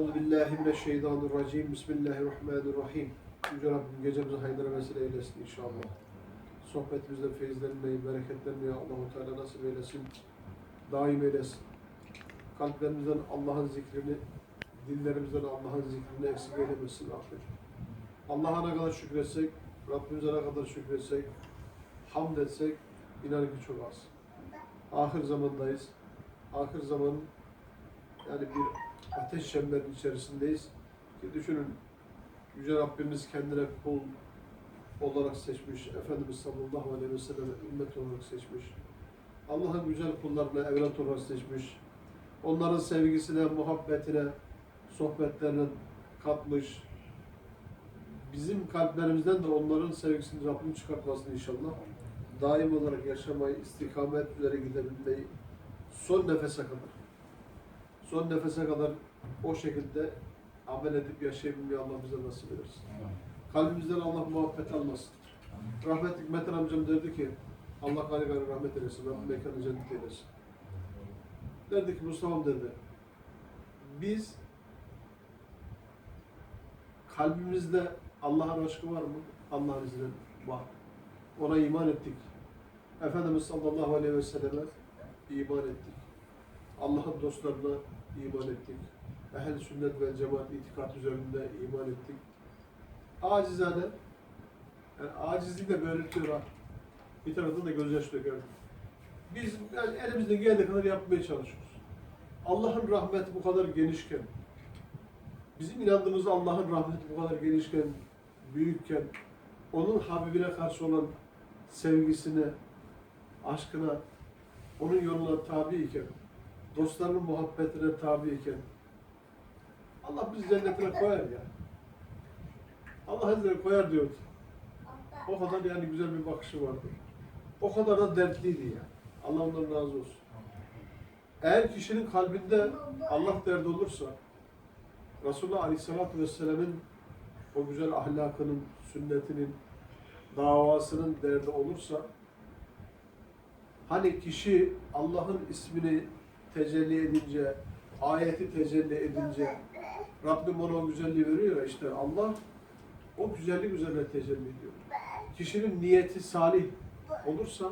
Euzu billahi mineşşeytanirracim. Bismillahirrahmanirrahim. Yüce Rabbim gecemizi hayırlara vesile eylesin inşallah. Sohbetimizden feyizlenmeyi, bereketlenmeyi Allah-u Teala nasip eylesin. Daim eylesin. Kalplerimizden Allah'ın zikrini, dillerimizden Allah'ın zikrini eksik eylemesin affet. Allah'a ne kadar şükretsek, Rabbimize ne kadar şükretsek, hamd etsek inan ki çok az. Ahir zamandayız. Ahir zaman yani bir ateş çemberinin içerisindeyiz. Ki düşünün Yüce Rabbimiz kendine kul olarak seçmiş. Efendimiz sallallahu aleyhi ve sellem ümmet olarak seçmiş. Allah'ın güzel kullarına evlat olarak seçmiş. Onların sevgisine, muhabbetine, sohbetlerine katmış. Bizim kalplerimizden de onların sevgisini Rabbim çıkartmasını inşallah. Daim olarak yaşamayı, istikamet üzere gidebilmeyi son nefese kadar son nefese kadar o şekilde amel edip yaşayabilmeyi Allah bize nasip edersin. Kalbimizden Allah muhabbet almasın. Rahmetli Metin amcam derdi ki Allah gani gani rahmet eylesin, Rabbim mekanı cennet eylesin. Derdi ki Mustafa'm dedi, biz kalbimizde Allah'ın aşkı var mı? Allah'ın izniyle var. Ona iman ettik. Efendimiz sallallahu aleyhi ve selleme iman ettik. Allah'ın dostlarına iman ettik. Ehl-i sünnet ve cemaat itikat üzerinde iman ettik. Acizane, yani acizliği de belirtiyor. Bir taraftan da gözyaşı döker. Biz yani elimizden geldiği kadar yapmaya çalışıyoruz. Allah'ın rahmeti bu kadar genişken, bizim inandığımız Allah'ın rahmeti bu kadar genişken, büyükken, onun Habibine karşı olan sevgisine, aşkına, onun yoluna tabi iken, dostlarının muhabbetine tabi iken Allah bizi cennetine koyar ya. Allah Hazretleri koyar diyordu. O kadar yani güzel bir bakışı vardı. O kadar da dertliydi ya. Allah ondan razı olsun. Eğer kişinin kalbinde Allah derdi olursa Resulullah Aleyhisselatü Vesselam'ın o güzel ahlakının, sünnetinin, davasının derdi olursa hani kişi Allah'ın ismini tecelli edince, ayeti tecelli edince Rabbim ona o güzelliği veriyor ya işte Allah o güzellik üzerine tecelli ediyor. Kişinin niyeti salih olursa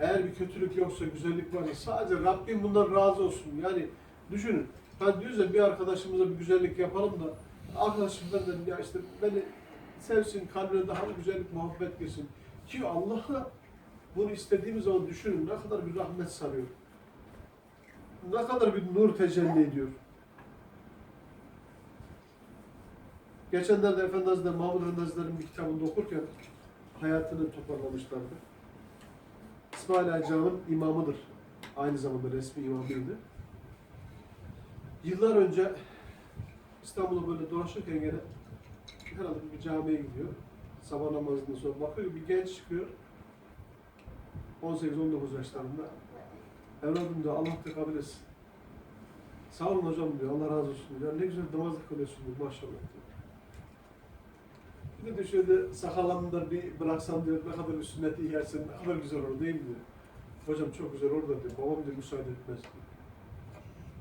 eğer bir kötülük yoksa, güzellik varsa sadece Rabbim bundan razı olsun. Yani düşünün. Ben diyoruz ya bir arkadaşımıza bir güzellik yapalım da arkadaşım benden ya işte beni sevsin, kalbine daha güzellik, muhabbet girsin. Ki Allah'a bunu istediğimiz zaman düşünün ne kadar bir rahmet sarıyor. Ne kadar bir nur tecelli ediyor. Geçenlerde Efendi Hazretleri, Mahmud Efendi bir kitabında okurken hayatını toparlamışlardı. İsmail Ağa Cam'ın imamıdır. Aynı zamanda resmi imamıydı. Yıllar önce İstanbul'da böyle dolaşırken gene herhalde bir camiye gidiyor. Sabah namazından sonra bakıyor bir genç çıkıyor. 18-19 yaşlarında. Evladım diyor Allah da etsin. Sağ olun hocam diyor Allah razı olsun diyor. Ne güzel namazlık kılıyorsun diyor maşallah diyor. Bir de şöyle sakallarını da bir bıraksan diyor ne kadar bir sünneti yersin ne kadar güzel olur değil mi diyor. Hocam çok güzel orada diyor. Babam diyor müsaade etmez diyor.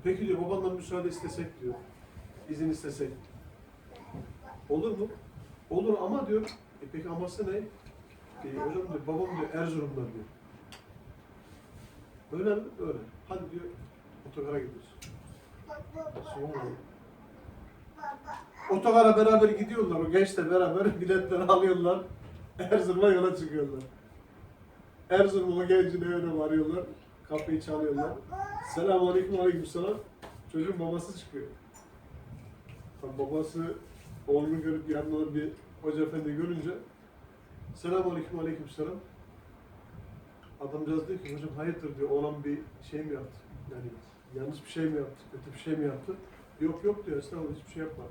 Peki diyor babandan müsaade istesek diyor. izin istesek. Olur mu? Olur ama diyor. E peki aması ne? E, hocam diyor babam diyor Erzurum'dan diyor. Öyle mi? Öyle. Hadi diyor otogara gidiyoruz. Sonra Otogara beraber gidiyorlar. O gençle beraber biletleri alıyorlar. Erzurum'a yola çıkıyorlar. Erzurum'a gencin evine varıyorlar. Kapıyı çalıyorlar. Selamun aleyküm aleyküm selam. Çocuğun babası çıkıyor. Tabii babası oğlunu görüp yanında bir hoca efendi görünce Selamun aleyküm aleyküm selam. Adamcağız diyor ki hocam hayırdır diyor oğlan bir şey mi yaptı? Yani yanlış bir şey mi yaptı? Kötü bir şey mi yaptı? Yok yok diyor estağfurullah hiçbir şey yapmadı.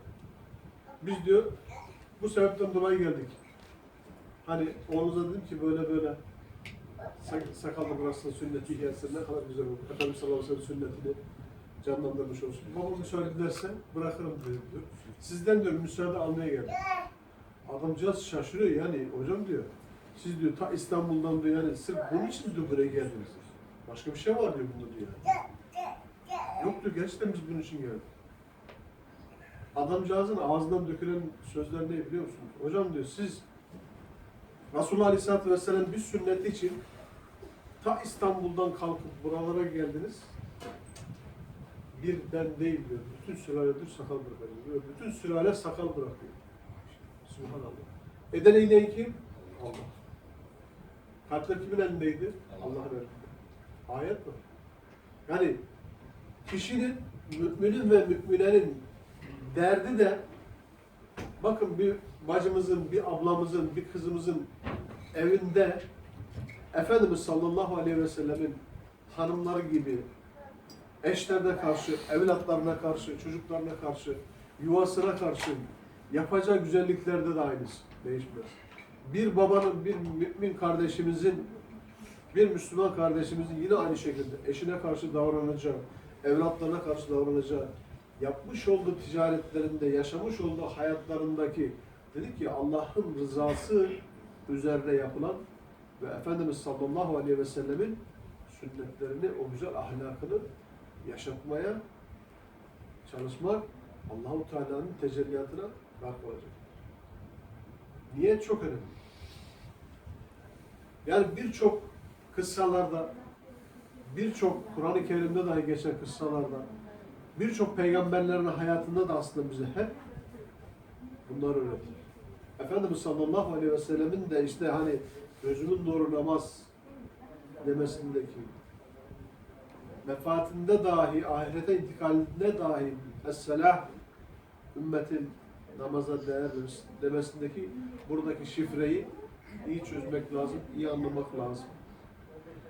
Biz diyor bu sebepten dolayı geldik. Hani oğlunuza dedim ki böyle böyle sak- sakallı bıraksın sünneti gelsin ne kadar güzel olur. Efendimiz sallallahu aleyhi ve sünnetini canlandırmış olsun. Babam müsaade bırakırım diyor. diyor. Sizden diyor müsaade almaya geldim. Adamcağız şaşırıyor yani hocam diyor. Siz diyor ta İstanbul'dan diyor yani sırf bunun için diyor buraya geldiniz. Başka bir şey var diyor bunda diyor. Yok diyor gerçekten biz bunun için geldik. Adamcağızın ağzından dökülen sözler ne biliyor musunuz? Hocam diyor siz Resulullah Aleyhisselatü Vesselam bir sünneti için ta İstanbul'dan kalkıp buralara geldiniz. Bir ben değil diyor. Bütün sülale diyor sakal bırakıyor. Diyor. Bütün sülale sakal bırakıyor. Subhanallah. Eden eyleyen kim? Allah. Kalpler kimin elindeydi? Allah'ın elinde. Ayet mi? Yani kişinin, müminin ve müminenin derdi de bakın bir bacımızın, bir ablamızın, bir kızımızın evinde Efendimiz sallallahu aleyhi ve sellemin hanımları gibi eşlerine karşı, evlatlarına karşı, çocuklarına karşı, yuvasına karşı yapacağı güzelliklerde de aynısı. Değişmez. Bir babanın, bir mümin kardeşimizin, bir Müslüman kardeşimizin yine aynı şekilde eşine karşı davranacağı, evlatlarına karşı davranacağı, yapmış olduğu ticaretlerinde, yaşamış olduğu hayatlarındaki dedik ki Allah'ın rızası üzerine yapılan ve Efendimiz sallallahu aleyhi ve sellemin sünnetlerini, o güzel ahlakını yaşatmaya çalışmak Allahu Teala'nın tecelliyatına gark olacak. Niyet çok önemli. Yani birçok kıssalarda, birçok Kur'an-ı Kerim'de dahi geçen kıssalarda, birçok peygamberlerin hayatında da aslında bize hep bunlar öğretir. Efendimiz sallallahu aleyhi ve sellemin de işte hani gözümün doğru namaz demesindeki vefatında dahi, ahirete intikalinde dahi es-selah ümmetin namaza değer demesindeki buradaki şifreyi iyi çözmek lazım, iyi anlamak lazım.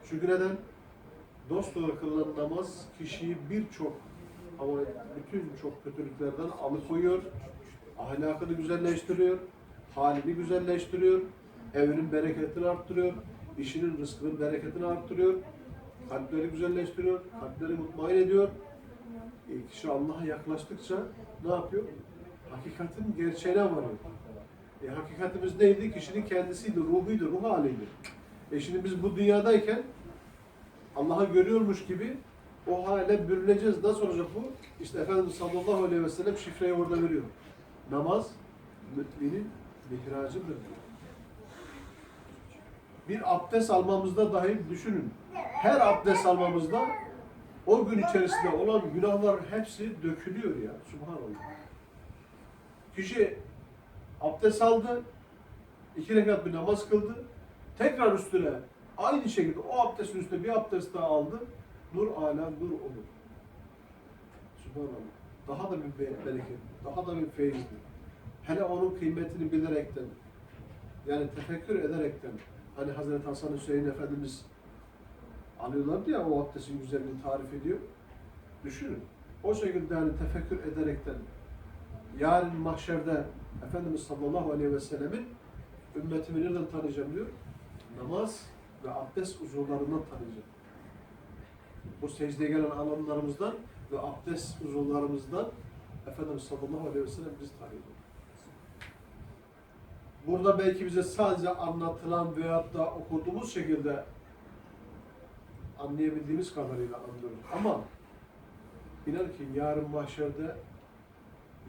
Çünkü neden? Dost olarak kılınan namaz kişiyi birçok ama bütün çok kötülüklerden alıkoyuyor, ahlakını güzelleştiriyor, halini güzelleştiriyor, evinin bereketini arttırıyor, işinin rızkının bereketini arttırıyor, kalpleri güzelleştiriyor, kalpleri mutmain ediyor. E, kişi Allah'a yaklaştıkça ne yapıyor? Hakikatin gerçeğine varıyor. E, hakikatimiz neydi? Kişinin kendisiydi, ruhuydu, ruh haliydi. E şimdi biz bu dünyadayken Allah'ı görüyormuş gibi o hale bürüneceğiz. Nasıl olacak bu? İşte Efendimiz sallallahu aleyhi ve sellem şifreyi orada veriyor. Namaz müminin mihracıdır diyor. Bir abdest almamızda dahi düşünün. Her abdest almamızda o gün içerisinde olan günahlar hepsi dökülüyor ya. Subhanallah. Kişi abdest aldı, iki rekat bir namaz kıldı, tekrar üstüne aynı şekilde o abdestin üstüne bir abdest daha aldı, nur ala nur olur. Subhanallah. Daha da bir be- bereket, daha da bir feyizdir. Hele onun kıymetini bilerekten, yani tefekkür ederekten, hani Hazreti Hasan Hüseyin Efendimiz alıyorlardı ya o abdestin güzelliğini tarif ediyor. Düşünün. O şekilde yani tefekkür ederekten yarın mahşerde Efendimiz sallallahu aleyhi ve sellemin ümmetimi nereden tanıyacağım diyor. Namaz ve abdest uzuvlarından tanıyacağım. Bu secdeye gelen alanlarımızdan ve abdest uzuvlarımızdan Efendimiz sallallahu aleyhi ve sellem bizi tanıyacak. Burada belki bize sadece anlatılan veyahut da okuduğumuz şekilde anlayabildiğimiz kadarıyla anlıyoruz. Ama inan ki yarın mahşerde,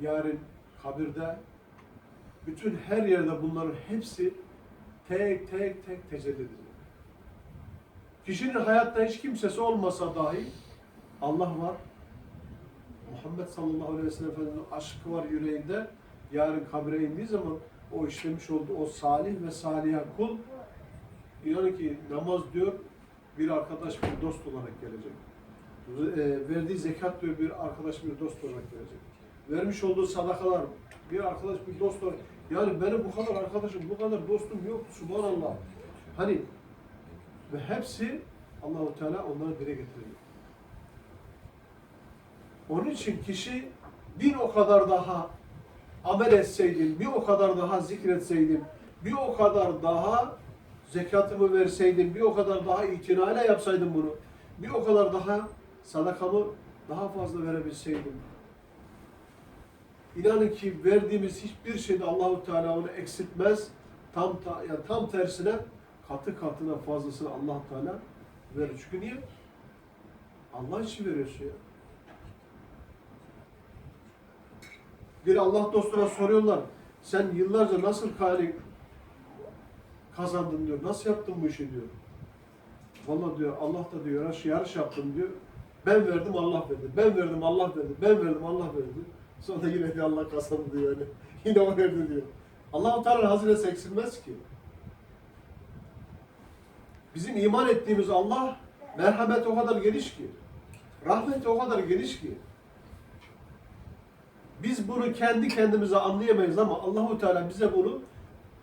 yarın kabirde, bütün her yerde bunların hepsi tek tek tek tecelli edecek. Kişinin hayatta hiç kimsesi olmasa dahi Allah var. Muhammed sallallahu aleyhi ve sellem Efendimiz'in aşkı var yüreğinde. Yarın kabre indiği zaman o işlemiş olduğu o salih ve saliha kul inanın ki namaz diyor bir arkadaş bir dost olarak gelecek. E, verdiği zekat diyor bir arkadaş bir dost olarak gelecek. Vermiş olduğu sadakalar bir arkadaş bir dost. Yani benim bu kadar arkadaşım, bu kadar dostum yok. Subhanallah. Hani Ve hepsi Allahu Teala onları dile getiriyor. Onun için kişi bir o kadar daha amel etseydim, bir o kadar daha zikretseydim, bir o kadar daha zekatımı verseydim, bir o kadar daha itinayla yapsaydım bunu, bir o kadar daha sadakamı daha fazla verebilseydim. İnanın ki verdiğimiz hiçbir şeyde Allahu Teala onu eksiltmez. Tam ta, yani tam tersine katı katına fazlasını Allah Teala verir. Çünkü niye? Allah için veriyorsun ya. Bir Allah dostuna soruyorlar. Sen yıllarca nasıl kari kazandın diyor. Nasıl yaptın bu işi diyor. Vallahi diyor Allah da diyor yarış, yarış yaptım diyor. Ben verdim Allah verdi. Ben verdim Allah verdi. Ben verdim Allah verdi. Sonra yine de Allah kazandı diyor. Yani. Yine o verdi diyor. Allah-u Teala'nın hazinesi eksilmez ki. Bizim iman ettiğimiz Allah merhamet o kadar geniş ki. Rahmet o kadar geniş ki. Biz bunu kendi kendimize anlayamayız ama Allahu Teala bize bunu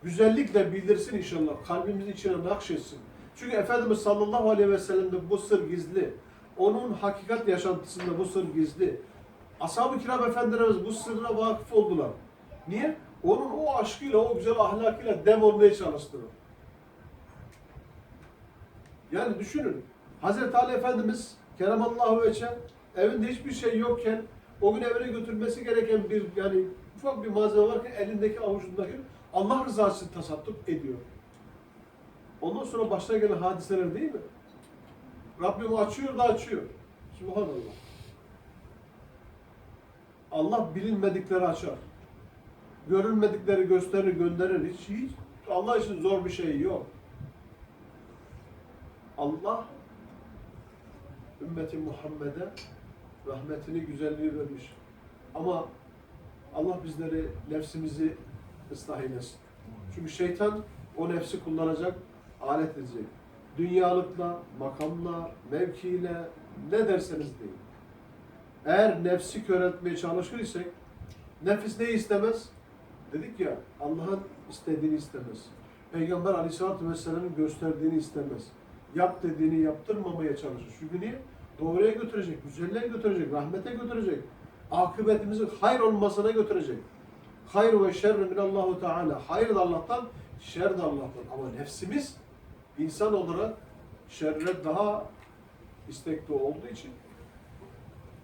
güzellikle bildirsin inşallah. Kalbimizin içine nakşetsin. Çünkü Efendimiz sallallahu aleyhi ve sellem'de bu sır gizli. Onun hakikat yaşantısında bu sır gizli. Ashab-ı kiram efendilerimiz bu sırra vakıf oldular. Niye? Onun o aşkıyla, o güzel ahlakıyla dem olmaya çalıştılar. Yani düşünün. Hazreti Ali Efendimiz Keremallahu Veçe evinde hiçbir şey yokken o gün evine götürmesi gereken bir yani ufak bir malzeme varken elindeki avucundaki Allah rızası için tasadduk ediyor. Ondan sonra başına gelen hadiseler değil mi? Rabbim açıyor da açıyor. Subhanallah. Allah bilinmedikleri açar. Görülmedikleri gösterir, gönderir. Hiç, hiç Allah için zor bir şey yok. Allah ümmeti Muhammed'e rahmetini, güzelliği vermiş. Ama Allah bizleri, nefsimizi ıslah eylesin. Çünkü şeytan o nefsi kullanacak, alet edecek. Dünyalıkla, makamla, mevkiyle, ne derseniz deyin. Eğer nefsi kör etmeye çalışır isek, nefis ne istemez? Dedik ya, Allah'ın istediğini istemez. Peygamber Aleyhisselatü Vesselam'ın gösterdiğini istemez. Yap dediğini yaptırmamaya çalışır. Çünkü niye? Doğruya götürecek, güzelliğe götürecek, rahmete götürecek. Akıbetimizin hayır olmasına götürecek. Hayr ve şerr minallahu teala. Hayır da Allah'tan, şer de Allah'tan. Ama nefsimiz insan olarak şerre daha istekli olduğu için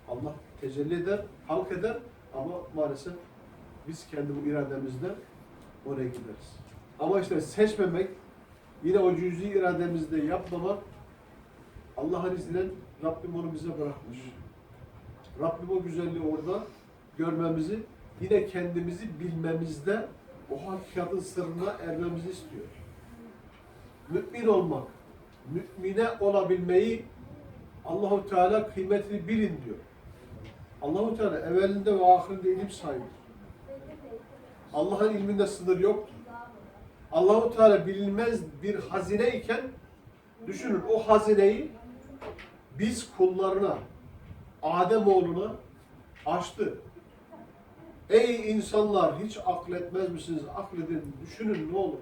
Allah tecelli eder, halk eder ama maalesef biz kendi bu irademizle oraya gideriz. Ama işte seçmemek, yine o cüz'i irademizde yapmamak Allah'ın izniyle Rabbim onu bize bırakmış. Rabbim o güzelliği orada görmemizi, yine kendimizi bilmemizde o hakikatin sırrına ermemizi istiyor. Mümin olmak, mümine olabilmeyi Allahu Teala kıymetini bilin diyor. Allahu Teala evvelinde ve ahirinde ilim sahibidir. Allah'ın ilminde sınır yoktur. Allahu Teala bilinmez bir hazine iken düşünün o hazineyi biz kullarına Adem oğluna açtı. Ey insanlar hiç akletmez misiniz? Akledin, düşünün ne olur.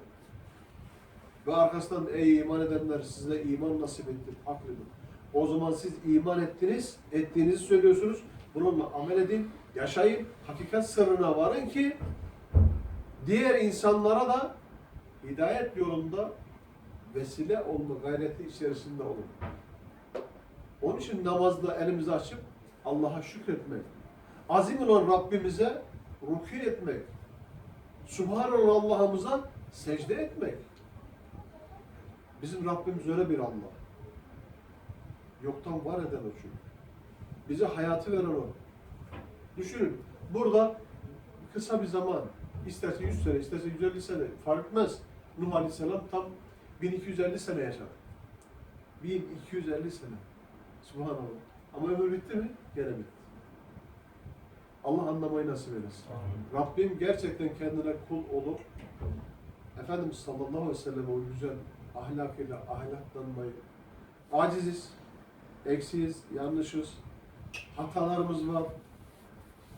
Ve arkasından ey iman edenler size iman nasip ettim, akledin. O zaman siz iman ettiniz, ettiğinizi söylüyorsunuz. Bununla amel edin, yaşayın, hakikat sırrına varın ki diğer insanlara da hidayet yolunda vesile olma gayreti içerisinde olun. Onun için namazda elimizi açıp Allah'a şükretmek, azim olan Rabbimize rükû etmek, Subhan olan Allah'ımıza secde etmek. Bizim Rabbimiz öyle bir Allah. Yoktan var eden o çünkü. Bize hayatı veren o. Düşünün, burada kısa bir zaman, isterse 100 sene, isterse 150 sene fark etmez. Nuh Aleyhisselam tam 1250 sene yaşadı. 1250 sene. Subhanallah. Ama ömür bitti mi? Gene bitti. Allah anlamayı nasip eylesin. Rabbim gerçekten kendine kul olup Efendimiz sallallahu aleyhi ve sellem o güzel ahlakıyla ahlaklanmayı aciziz, eksiyiz, yanlışız, hatalarımız var.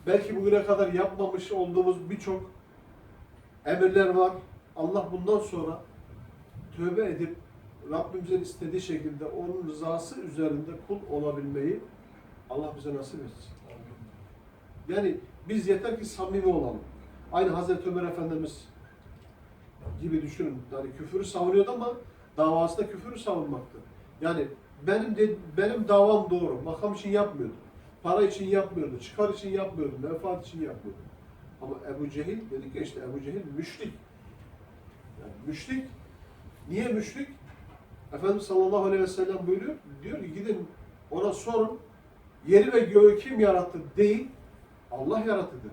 Belki bugüne kadar yapmamış olduğumuz birçok emirler var. Allah bundan sonra tövbe edip Rabbimizin istediği şekilde onun rızası üzerinde kul olabilmeyi Allah bize nasip etsin. Yani biz yeter ki samimi olalım. Aynı Hazreti Ömer Efendimiz gibi düşünün. Yani küfürü savunuyordu ama davası da küfürü savunmaktı. Yani benim de, benim davam doğru. Makam için yapmıyordu. Para için yapmıyordu. Çıkar için yapmıyordu. Menfaat için yapmıyordu. Ama Ebu Cehil dedik ya işte Ebu Cehil müşrik. Yani müşrik. Niye müşrik? Efendimiz sallallahu aleyhi ve sellem buyuruyor. Diyor ki gidin ona sorun. Yeri ve göğü kim yarattı değil. Allah yarattı der.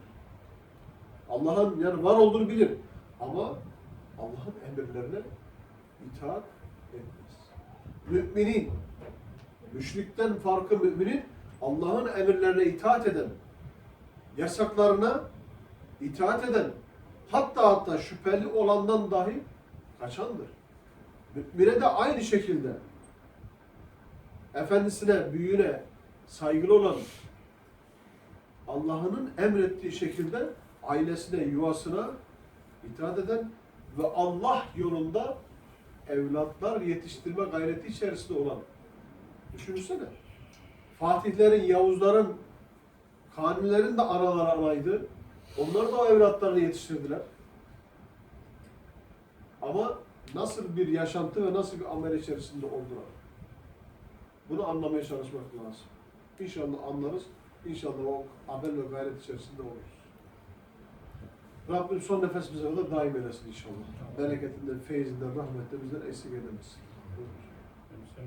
Allah'ın yani var olduğunu bilir. Ama Allah'ın emirlerine itaat etmez. Müminin, müşrikten farkı müminin Allah'ın emirlerine itaat eden, yasaklarına itaat eden, hatta hatta şüpheli olandan dahi kaçandır. Mümine de aynı şekilde efendisine, büyüğüne saygılı olan, Allah'ın emrettiği şekilde ailesine, yuvasına itaat eden ve Allah yolunda evlatlar yetiştirme gayreti içerisinde olan. Düşünsene. Fatihlerin, Yavuzların, Kanunilerin de araları anaydı. Onlar da o evlatlarını yetiştirdiler. Ama nasıl bir yaşantı ve nasıl bir amel içerisinde oldular. Bunu anlamaya çalışmak lazım. İnşallah anlarız. İnşallah o amel ve gayret içerisinde oluruz. Rabbim son nefes bize kadar daim eylesin inşallah. Bereketinden, feyzinden, rahmetinden bizden eksik. Buyurun. Sen